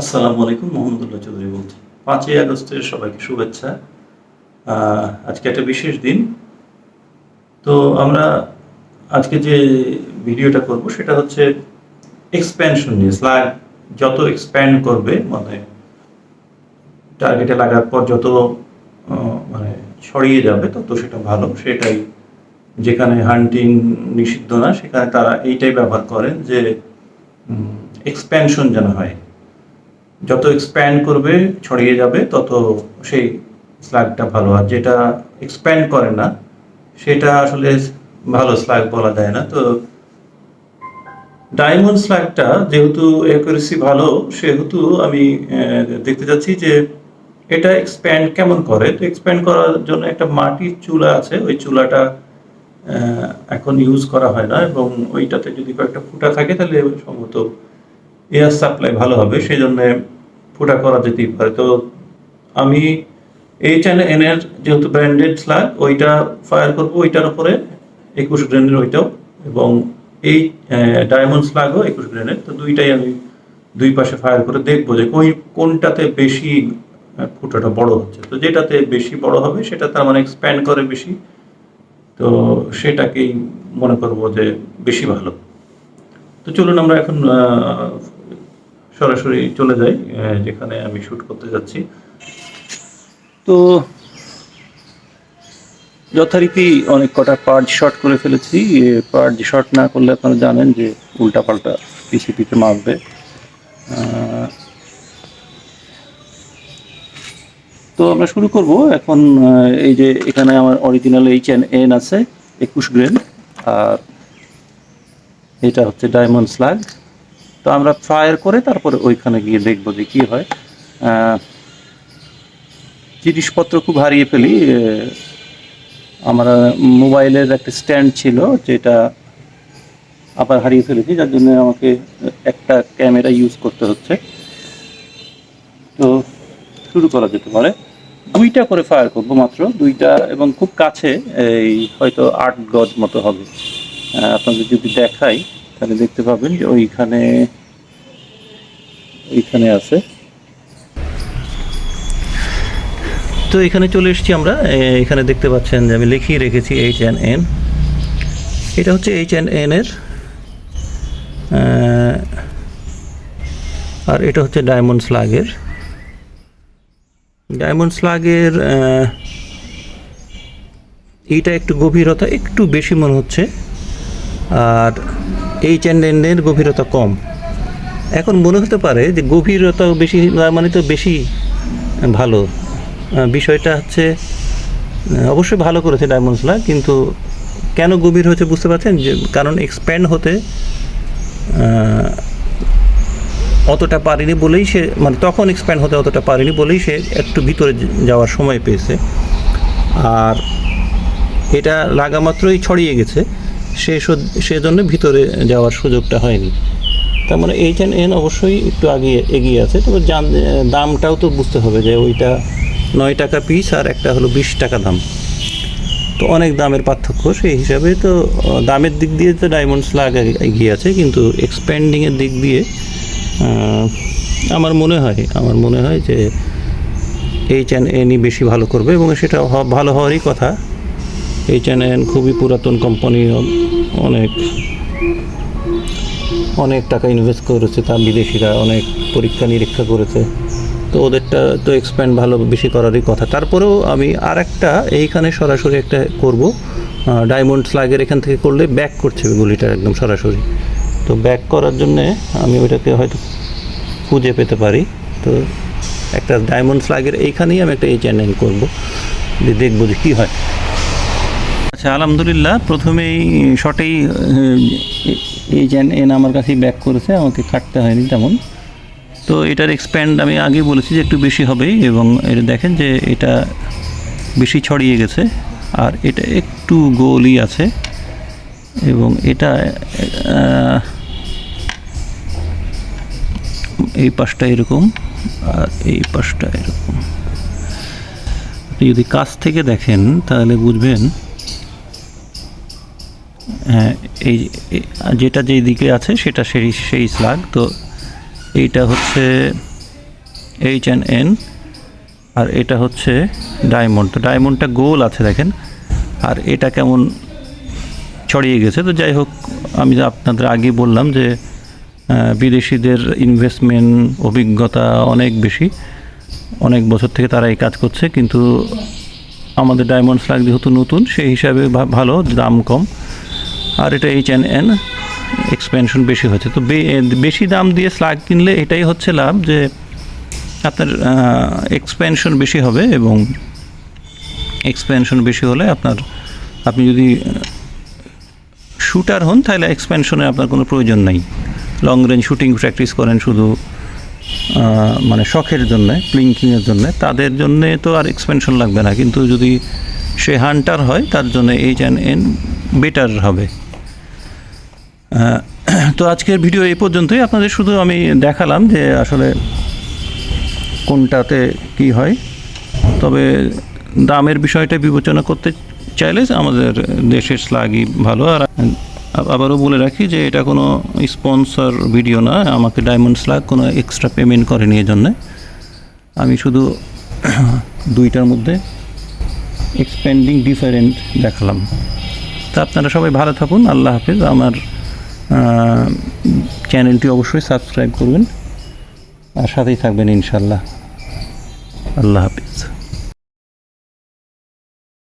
আসসালামু আলাইকুম, মোহাম্মদুল্লাহ চৌধুরী বলছি। পাঁচই আগস্টের সবাইকে শুভেচ্ছা। আজকে একটা বিশেষ দিন। তো আমরা আজকে যে ভিডিওটা করব সেটা হচ্ছে এক্সপ্যানশন নিয়ে স্ল্যাগ যত এক্সপ্যান্ড করবে মানে টার্গেটে লাগার পর যত মানে ছড়িয়ে যাবে, তত সেটা ভালো। সেটাই যেখানে হান্টিং নিষিদ্ধ না, সেখানে তারা এইটাই ব্যবহার করেন যে এক্সপ্যানশন যেন হয়। যত এক্সপ্যান্ড করবে, ছড়িয়ে যাবে, তত সেই স্ল্যাগটা ভালো। আর যেটা এক্সপ্যান্ড করে না, সেটা আসলে ভালো স্ল্যাগ বলা যায় না। তো ডায়মন্ড স্ল্যাগটা যেহেতু অ্যাকুরেসি ভালো, সেহেতু আমি দেখতে যাচ্ছি যে এটা এক্সপ্যান্ড কেমন করে? তো এক্সপ্যান্ড করার জন্য একটা মাটির চুলা আছে। ওই চুলাটা এখন ইউজ করা হয় না এবং ওইটাতে যদি কয়েকটা ফুটা থাকে, তাহলে সম্ভবত এয়ার সাপ্লাই ভালো হবে সেই জন্য ফুটা করা যেতেই পারে। তো আমি এইচ এন এন এর যেহেতু ব্র্যান্ডেড স্ল্যাগ ওইটা ফায়ার করব, ওইটার উপরে একুশ গ্রেনের ওইটাও, এবং এই ডায়মন্ড স্ল্যাগও একুশ গ্রেনের তো দুইটাই আমি দুই পাশে ফায়ার করে দেখব যে কোন কোনটাতে বেশি ফুটাটা বড় হচ্ছে। তো যেটাতে বেশি বড় হবে, সেটা তার মানে এক্সপ্যান্ড করে বেশি। তো সেটাকেই মনে করব যে বেশি ভালো। তো চলুন আমরা এখন সরাসরি চলে যাই যেখানে আমি শ্যুট করতে যাচ্ছি। তো যথারীতি অনেক কটা পার্ট শর্ট করে ফেলেছি। পার্ট শর্ট না করলে আপনারা জানেন যে উল্টাপাল্টা পিছিয়ে পিছিয়ে মারবে তো আমরা শুরু করব। এখন এই যে এখানে আমার অরিজিনাল এইচ এন এন আছে, একুশ গ্রেন আর এটা হচ্ছে ডায়মন্ড স্ল্যাগ তো আমরা ফায়ার করে তারপরে ওইখানে গিয়ে দেখব যে কি হয়। জিনিসপত্র খুব হারিয়ে ফেলি। আমার মোবাইলের একটা স্ট্যান্ড ছিল যেটা আবার হারিয়ে ফেলেছি, যার জন্য আমাকে একটা ক্যামেরা ইউজ করতে হচ্ছে। তো শুরু করা যেতে পারে। দুইটা করে ফায়ার করব মাত্র, দুইটা এবং খুব কাছে, এই হয়তো আট গজ মতো হবে। আপনাদের যদি দেখাই। তাহলে দেখতে পাবেন যে ওইখানে ওইখানে আছে। তো এখানে চলে এসেছি আমরা। এখানে দেখতে পাচ্ছেন যে আমি লিখিয়ে রেখেছি এইচ এন এন এটা হচ্ছে এইচ এন এন এর আর এটা হচ্ছে ডায়মন্ড স্লাগের ডায়মন্ড স্লাগের এইটা একটু গভীরতা একটু বেশি মনে হচ্ছে। আর এইচ এন এনের গভীরতা কম। এখন মনে হতে পারে যে গভীরতা বেশি মানে তো বেশি ভালো। বিষয়টা হচ্ছে অবশ্যই ভালো করেছে ডায়মন্ড স্লাগ কিন্তু কেন গভীর হয়েছে বুঝতে পারছেন? যে কারণ এক্সপ্যান্ড হতে অতটা পারিনি বলেই সে মানে তখন এক্সপ্যান্ড হতে অতটা পারিনি বলেই সে একটু ভিতরে যাওয়ার সময় পেয়েছে। আর এটা লাগা মাত্রই ছড়িয়ে গেছে। সে সদ- সেজন্য ভিতরে যাওয়ার সুযোগটা হয়নি। তার মানে এইচ এন এন অবশ্যই একটু আগে এগিয়ে আছে। তবে জান দামটাও তো বুঝতে হবে যে ওইটা নয় টাকা পিস আর একটা হলো বিশ টাকা দাম। তো অনেক দামের পার্থক্য। সেই হিসাবে তো দামের দিক দিয়ে তো ডায়মন্ড স্লাগ এগিয়ে আছে। কিন্তু এক্সপ্যান্ডিংয়ের দিক দিয়ে আমার মনে হয়, আমার মনে হয় যে এইচ এন এনই বেশি ভালো করবে এবং সেটা ভালো হওয়ারই কথা। এইচ এন এন খুবই পুরাতন কোম্পানি অনেক অনেক টাকা ইনভেস্ট করেছে, তার বিদেশিরা অনেক পরীক্ষা নিরীক্ষা করেছে। তো ওদেরটা তো এক্সপ্যান্ড ভালো বেশি করারই কথা। তারপরেও আমি আর একটা এইখানে সরাসরি একটা করব। ডায়মন্ড স্লাগের এখান থেকে করলে ব্যাক করছে গুলিটা একদম সরাসরি। তো ব্যাক করার জন্যে আমি ওইটাকে হয়তো খুঁজে পেতে পারি। তো একটা ডায়মন্ড স্লাগের এইখানেই আমি একটা এইচ এন এন করব দেখব যে কী হয়। আচ্ছা আলহামদুলিল্লাহ, প্রথমেই শটেই এই যে এন আমার কাছেই ব্যাক করেছে, আমাকে কাটতে হয়নি তেমন। তো এটার এক্সপ্যান্ড আমি আগে বলেছি যে একটু বেশি হবেই এবং এটা দেখেন যে এটা বেশি ছড়িয়ে গেছে, আর এটা একটু গোলই আছে এবং এটা এই পাশটা এরকম, আর এই পাশটা এরকম। আপনি যদি কাছ থেকে দেখেন, তাহলে বুঝবেন এই যেটা যেই দিকে আছে সেটা সেই সেই স্লাগ। তো এইটা হচ্ছে এইচ অ্যান্ড এন আর এটা হচ্ছে ডায়মন্ড। তো ডায়মন্ডটা গোল আছে দেখেন, আর এটা কেমন ছড়িয়ে গেছে। তো যাই হোক, আমি আপনাদের আগে বললাম যে বিদেশিদের ইনভেস্টমেন্ট অভিজ্ঞতা অনেক বেশি। অনেক বছর থেকে তারা এই কাজ করছে, কিন্তু আমাদের ডায়মন্ড স্লাগ যেহেতু নতুন, সেই হিসাবে ভালো, দাম কম। আর এটা এইচ এন এন এক্সপেনশন বেশি হচ্ছে। তো বেশি দাম দিয়ে স্লাগ কিনলে এটাই হচ্ছে লাভ যে আপনার এক্সপেনশন বেশি হবে এবং এক্সপেনশন বেশি হলে আপনার, আপনি যদি শুটার হন তাহলে এক্সপেনশনের আপনার কোনো প্রয়োজন নাই। লং রেঞ্জ শুটিং প্র্যাকটিস করেন শুধু মানে শখের জন্যে প্লিঙ্কিংয়ের জন্যে। তাদের জন্যে তো আর এক্সপেনশন লাগবে না। কিন্তু যদি সে হান্টার হয়, তার জন্য এইচ অ্যান্ড এন বেটার হবে। তো আজকের ভিডিও এই পর্যন্তই। আপনাদের শুধু আমি দেখালাম যে আসলে কোনটাতে কি হয়। তবে দামের বিষয়টা বিবেচনা করতে চাইলে আমাদের দেশের স্লাগই ভালো। আর আবারও বলে রাখি যে এটা কোনো স্পন্সর ভিডিও না, আমাকে ডায়মন্ড স্লাগ কোনো এক্সট্রা পেমেন্ট করেনি এই জন্যে আমি শুধু দুইটার মধ্যে এক্সপেন্ডিং ডিফারেন্ট দেখালাম। তা আপনারা সবাই ভালো থাকুন, আল্লাহ হাফিজ। আমার চ্যানেলটি অবশ্যই সাবস্ক্রাইব করবেন আর সাথেই থাকবেন ইনশাল্লাহ। আল্লাহ হাফিজ।